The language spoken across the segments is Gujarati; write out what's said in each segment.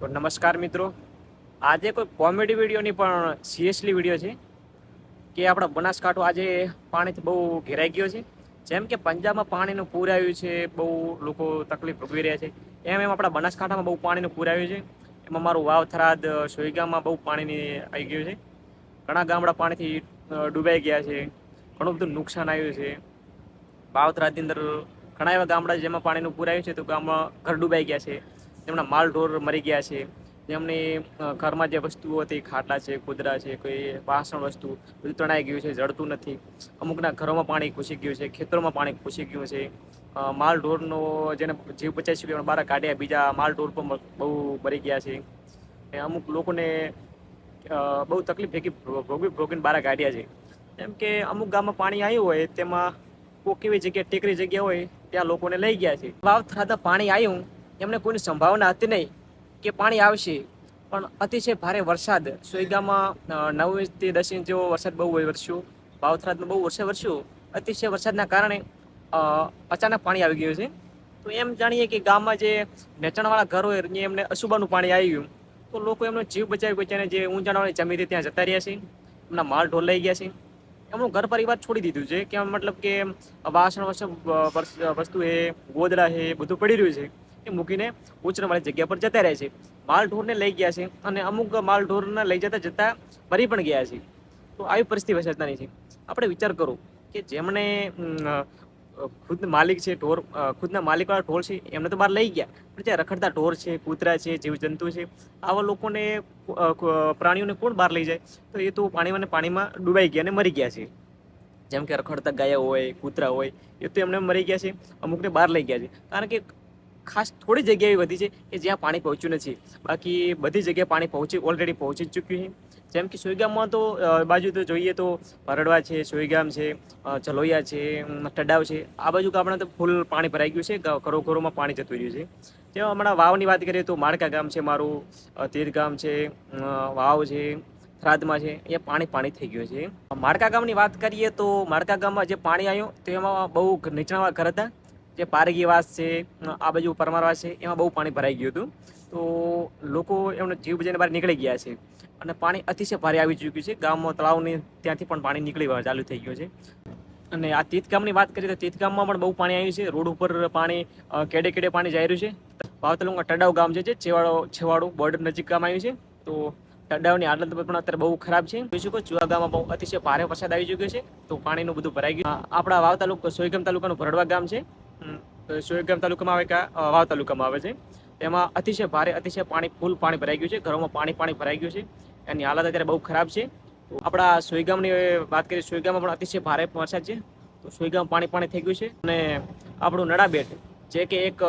તો નમસ્કાર મિત્રો. આજે કોઈ કોમેડી વિડીયોની પણ સિરિયસલી વીડિયો છે કે આપણા બનાસકાંઠો આજે પાણીથી બહુ ઘેરાઈ ગયો છે. જેમ કે પંજાબમાં પાણીનું પૂર આવ્યું છે, બહુ લોકો તકલીફ ભોગવી રહ્યા છે. એમ એમ આપણા બનાસકાંઠામાં બહુ પાણીનું પૂર આવ્યું છે. એમાં મારું વાવ થરાદ, સોઈગામમાં બહુ પાણીની આવી ગયું છે. ઘણા ગામડા પાણીથી ડૂબાઈ ગયા છે. ઘણું બધું નુકસાન આવ્યું છે. વાવ થરાદની અંદર ઘણા એવા ગામડા જેમાં પાણીનું પૂર આવ્યું છે તો ગામમાં ઘર ડૂબાઈ ગયા છે. તેમના માલ ઢોર મરી ગયા છે. જેમની ઘરમાં જે વસ્તુઓ હતી, ખાટલા છે કુદરા છે, કોઈ વાસણ વસ્તુ, બધું તણાઈ ગયું છે, જળતું નથી. અમુકના ઘરોમાં પાણી ઘૂસી ગયું છે, ખેતરોમાં પાણી ઘૂસી ગયું છે. માલ ઢોરનો જેને જીવ બચાવી શક્યો બહાર કાઢ્યા, બીજા માલ ઢોર પણ બહુ મરી ગયા છે. અમુક લોકોને બહુ તકલીફ ભેગી ભોગવી, ભોગવીને બહાર કાઢ્યા છે. જેમ કે અમુક ગામમાં પાણી આવ્યું હોય, તેમાં કોઈ એવી જગ્યાએ ટેકરી જગ્યા હોય, ત્યાં લોકોને લઈ ગયા છે. વાવ થતા પાણી આવ્યું એમને કોઈની સંભાવના હતી નહીં કે પાણી આવશે. પણ અતિશય ભારે વરસાદ. સોયગામાં નવ ઇંચથી દસ ઇંચ જેવો વરસાદ બહુ વરસ્યો વાવ થરાદમાં બહુ વર્ષે વરસ્યું અતિશય વરસાદના કારણે અચાનક પાણી આવી ગયું છે. તો એમ જાણીએ કે ગામમાં જે નેચાણવાળા ઘર એમને અશુભાનું પાણી આવી ગયું. તો લોકો એમનો જીવ બચાવી બચાવીને જે ઊંચાણવાળી જમીન ત્યાં જતા રહ્યા છે. એમના માલ ઢોલ લઈ ગયા છે. એમનું ઘર પરિવાર છોડી દીધું છે. કે મતલબ કે વાસણ, વસણ વસ્તુ એ, ગોદડા છે બધું પડી રહ્યું છે. મૂકીને ઉછરણવાળી જગ્યા પર જતા રહે છે. માલ ઢોરને લઈ ગયા છે અને અમુક માલ ઢોરને લઈ જતા જતા મરી પણ ગયા છે. તો આવી પરિસ્થિતિ વસતાની છે. આપણે વિચાર કરો કે જેમણે ખુદ માલિક છે, ઢોર ખુદના માલિકવાળા ઢોર છે, એમને તો બહાર લઈ ગયા. પણ જે રખડતા ઢોર છે, કૂતરા છે, જીવજંતુ છે, આવા લોકોને પ્રાણીઓને કોણ બહાર લઈ જાય? તો એ તો પાણીમાં પાણીમાં ડૂબાઈ ગયા અને મરી ગયા છે. જેમ કે રખડતા ગાયો હોય, કૂતરા હોય, એ તો એમને મરી ગયા છે, અમુકને બહાર લઈ ગયા છે. કારણ કે ખાસ થોડી જગ્યા એવી વધી છે કે જ્યાં પાણી પહોંચ્યું નથી. બાકી બધી જગ્યાએ પાણી પહોંચી ઓલરેડી પહોંચી ચૂક્યું છે. જેમ કે સોયગામમાં તો બાજુ તો જોઈએ તો ભરડવા છે સોયગામ છે જલોયા છે ટડાવ છે, આ બાજુ ગામડા તો ફૂલ પાણી ભરાઈ ગયું છે ઘરો ઘરોમાં પાણી જતું રહ્યું છે. જેમાં હમણાં વાવની વાત કરીએ તો માળકા ગામ છે મારું તીર ગામ છે વાવ છે, થરાદમાં છે એ પાણી પાણી થઈ ગયું છે. માળકા ગામની વાત કરીએ તો માળકા ગામમાં જે પાણી આવ્યું તો એમાં બહુ નીચાણવાળા ઘર હતા. જે પારગીવાસ છે આ બાજુ પરમારવાસ છે, એમાં બહુ પાણી ભરાઈ ગયું હતું. તો લોકો એમનો જીવ બચાવીને બહાર નીકળી ગયા છે. અને પાણી અતિશય ભારે આવી ચૂક્યું છે. ગામમાં, તળાવની ત્યાંથી પણ પાણી નીકળી ચાલુ થઈ ગયું છે. અને આ તીત ગામની વાત કરીએ તો તીત ગામમાં પણ બહુ પાણી આવ્યું છે. રોડ ઉપર પાણી કેડે કેડે પાણી જઈ રહ્યું છે. પાવતલુંગા ટડાવ ગામ છે જે છેવાડો, છેવાડું બોર્ડર નજીક ગામ આવ્યું છે. તો ટડાવની હાલત પણ અત્યારે બહુ ખરાબ છે. જોઈ શકો ચુવા ગામમાં બહુ અતિશય ભારે વરસાદ આવી ચૂક્યો છે. તો પાણીનું બધું ભરાઈ ગયું. આપણા વાવ તાલુકા સોયગામ તાલુકાનું ભરડવા ગામ છે. સોયગામ તાલુકામાં આવે કે વાવ તાલુકામાં આવે છે. એમાં અતિશય ભારે, અતિશય પાણી, ફૂલ પાણી ભરાઈ ગયું છે. ઘરોમાં પાણી પાણી ભરાઈ ગયું છે. એની હાલત અત્યારે બહુ ખરાબ છે. આપણા સોયગામની વાત કરીએ સોયગામમાં પણ અતિશય ભારે વરસાદ છે. તો સોયગામ પાણી પાણી થઈ ગયું છે. અને આપણું નડાબેટ જે કે એક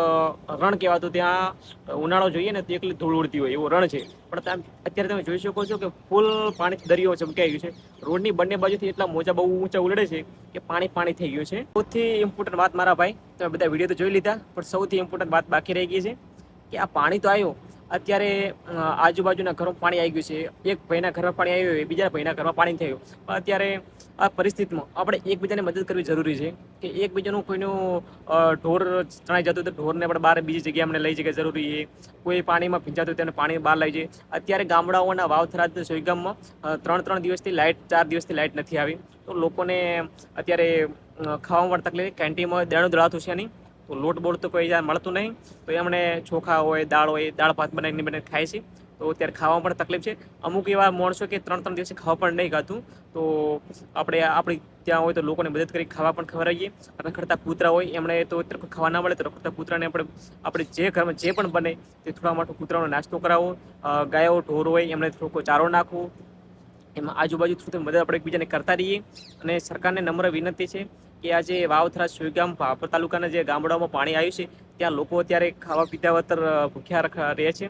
રણ કહેવાતું ત્યાં ઉનાળો જોઈએ ને તો એકલી ધૂળ ઉડતી હોય, એવું રણ છે. પણ તમે અત્યારે તમે જોઈ શકો છો કે ફૂલ પાણી દરિયો ચમકાઈ આવ્યું છે. રોડની બંને બાજુથી એટલા મોજા બહુ ઊંચા ઉલડે છે કે પાણી પાણી થઈ ગયું છે. સૌથી ઇમ્પોર્ટન્ટ વાત મારા ભાઈ, તમે બધા વીડિયો તો જોઈ લીધા, પણ સૌથી ઇમ્પોર્ટન્ટ વાત બાકી રહી ગઈ છે કે આ પાણી તો આવ્યું અત્યારે આજુબાજુના ઘરમાં પાણી આવી ગયું છે. એક ભાઈના ઘરમાં પાણી આવ્યું હોય બીજા ભાઈના ઘરમાં પાણી થયું. પણ અત્યારે આ પરિસ્થિતિમાં આપણે એકબીજાને મદદ કરવી જરૂરી છે કે એકબીજાનું કોઈનું ઢોર ચણાઈ જતું તો ઢોરને આપણે બહાર બીજી જગ્યાએ અમને લઈ જગ્યા જરૂરી છે. કોઈ પાણીમાં ભીંજાતું તેને પાણી બહાર લઈ જાય અત્યારે ગામડાઓના વાવ થરા સોઈગામમાં અ, ત્રણ ત્રણ દિવસથી લાઇટ ચાર દિવસથી લાઇટ નથી આવી. તો લોકોને અત્યારે ખાવામાં પણ તકલીફ કેન્ટીનમાં દેણું દળાતું છે નહીં. તો લોટ બોટ તો કોઈ જ્યાં મળતું નહીં. તો એમણે ચોખા હોય, દાળ હોય, દાળ ભાત બનાવીને બનાવીને ખાય છે. તો અત્યારે ખાવામાં પણ તકલીફ છે. અમુક એવા માણસો કે ત્રણ ત્રણ દિવસે ખાવા પણ નહીં ખાતું. તો આપણે આપણી ત્યાં હોય તો લોકોને મદદ કરી ખાવા પણ ખવડાવીએ. રખડતા કૂતરા હોય, એમણે તો ખાવા ના મળે તો રખડતા કૂતરાને આપણે આપણે જે ઘરમાં જે પણ બને તે થોડા માટે કૂતરાનો નાસ્તો કરાવો. ગાયો, ઢોર હોય એમણે થોડોક ચારો નાખવો. એમાં આજુબાજુ થોડી મદદ આપણે એકબીજાને કરતા રહીએ. અને સરકારને નમ્ર વિનંતી છે કે આજે વાવથરા સુઈગામ ભાપર તાલુકાના જે ગામડાઓમાં પાણી આવ્યું છે, ત્યાં લોકો અત્યારે ખાવા પીતા વતર ભૂખ્યા રહે છે.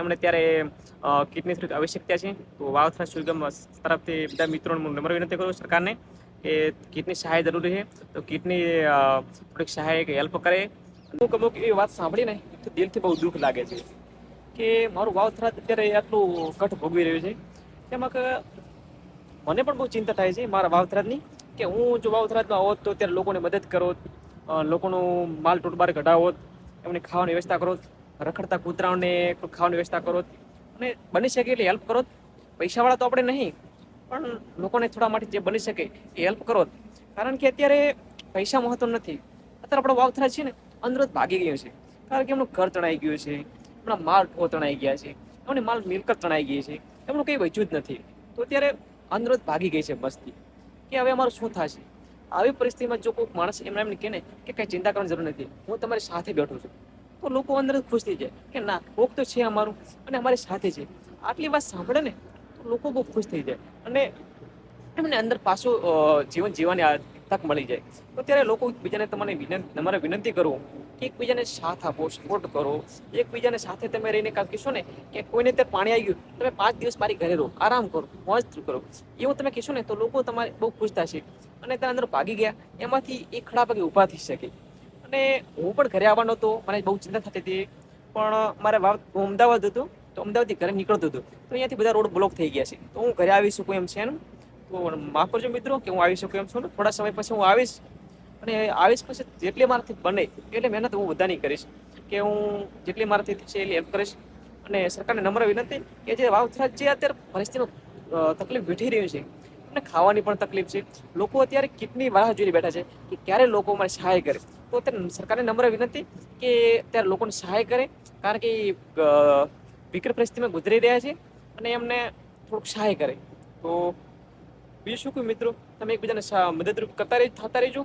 એમણે ત્યારે કિડની થોડીક આવશ્યકતા છે. તો વાવથરા સુઈગામ તરફથી બધા મિત્રોને હું નમ્ર વિનંતી કરું સરકારને કે કિડની સહાય જરૂરી છે તો કિડની થોડીક સહાય હેલ્પ કરે. અમુક અમુક એવી વાત સાંભળીને તો દિલથી બહુ દુઃખ લાગે છે કે મારું વાવથરા અત્યારે આટલું કઠ ભોગવી રહ્યું છે. તેમાં મને પણ બહુ ચિંતા થાય છે મારા વાવથરાજની કે હું જો વાવથરાજમાં હોત તો ત્યારે લોકોને મદદ કરો લોકોનું માલ ટૂટબાર કઢાવો એમને ખાવાની વ્યવસ્થા કરો રખડતા કૂતરાઓને ખાવાની વ્યવસ્થા કરો અને બની શકે એટલે હેલ્પ કરો પૈસાવાળા તો આપણે નહીં, પણ લોકોને થોડા માટે જે બની શકે એ હેલ્પ કરો કારણ કે અત્યારે પૈસા મહત્વ નથી. અત્યારે આપણો વાવથરા છે ને અંદર ભાગી ગયો છે. કારણ કે એમનું ઘર તણાઈ ગયું છે, એમના માલ તણાઈ ગયા છે, એમને માલ મિલકત તણાઈ ગઈ છે, એમનું કંઈ વચ્યું જ નથી. તો અત્યારે અંદર જ ભાગી ગઈ છે મસ્તી કે હવે અમારું શું થશે? આવી પરિસ્થિતિમાં જો કોઈ માણસ એમને એમને કહે ને કે કંઈ ચિંતા કરવાની જરૂર નથી, હું તમારી સાથે બેઠો છું. તો લોકો અંદર ખુશ થઈ જાય કે ના, કોક તો છે અમારું અને અમારી સાથે છે. આટલી વાત સાંભળે ને તો લોકો બહુ ખુશ થઈ જાય. અને એમને અંદર પાછું જીવન જીવવાની તક મળી જાય. તો ત્યારે લોકો એકબીજાને તમને વિનંતી, તમારે વિનંતી કરું કે એકબીજાને સાથ આપો સપોર્ટ કરો. એકબીજાને સાથે તમે રહીને કામ કહેશો ને, કે કોઈને ત્યાં પાણી આવી ગયું, તમે પાંચ દિવસ મારી ઘરે રહો, આરામ કરો, મોજ કરો. એવું તમે કહેશો ને, તો લોકો તમારે બહુ ખુશ થશે. અને ત્યાં અંદર ભાગી ગયા, એમાંથી એ ખડા પગે ઊભા થઈ શકે. અને હું પણ ઘરે આવવાનો હતો, મને બહુ ચિંતા થતી હતી. પણ મારે વાવ અમદાવાદ હતું, તો અમદાવાદથી ઘરે નીકળતું હતું. તો અહીંયાથી બધા રોડ બ્લોક થઈ ગયા છે. તો હું ઘરે આવી શકું એમ છે ને તો માફ કરજો મિત્રો કે હું આવી શકું એમ છું ને. થોડા સમય પછી હું આવીશ અને આવીશ પછી જેટલી મારાથી બને એટલી મહેનત હું બધાની કરીશ કે હું જેટલી મારાથી થશે એટલી હેલ્પ કરીશ. અને સરકારને નમ્ર વિનંતી કે જે વાવથરા જે અત્યારે પરિસ્થિતિનો તકલીફ વેઠી રહ્યું છે અને ખાવાની પણ તકલીફ છે. લોકો અત્યારે કેટલી રાહ જોઈને બેઠા છે કે ક્યારે લોકો મને સહાય કરે. તો અત્યારે સરકારને નમ્ર વિનંતી કે અત્યારે લોકોને સહાય કરે કારણ કે વિકટ પરિસ્થિતિમાં ગુજરી રહ્યા છે અને એમને થોડુંક સહાય કરે. તો બીજું શું કોઈ મિત્રો? તમે એકબીજાને મદદરૂપ કરતા રહી થતા રહેજો.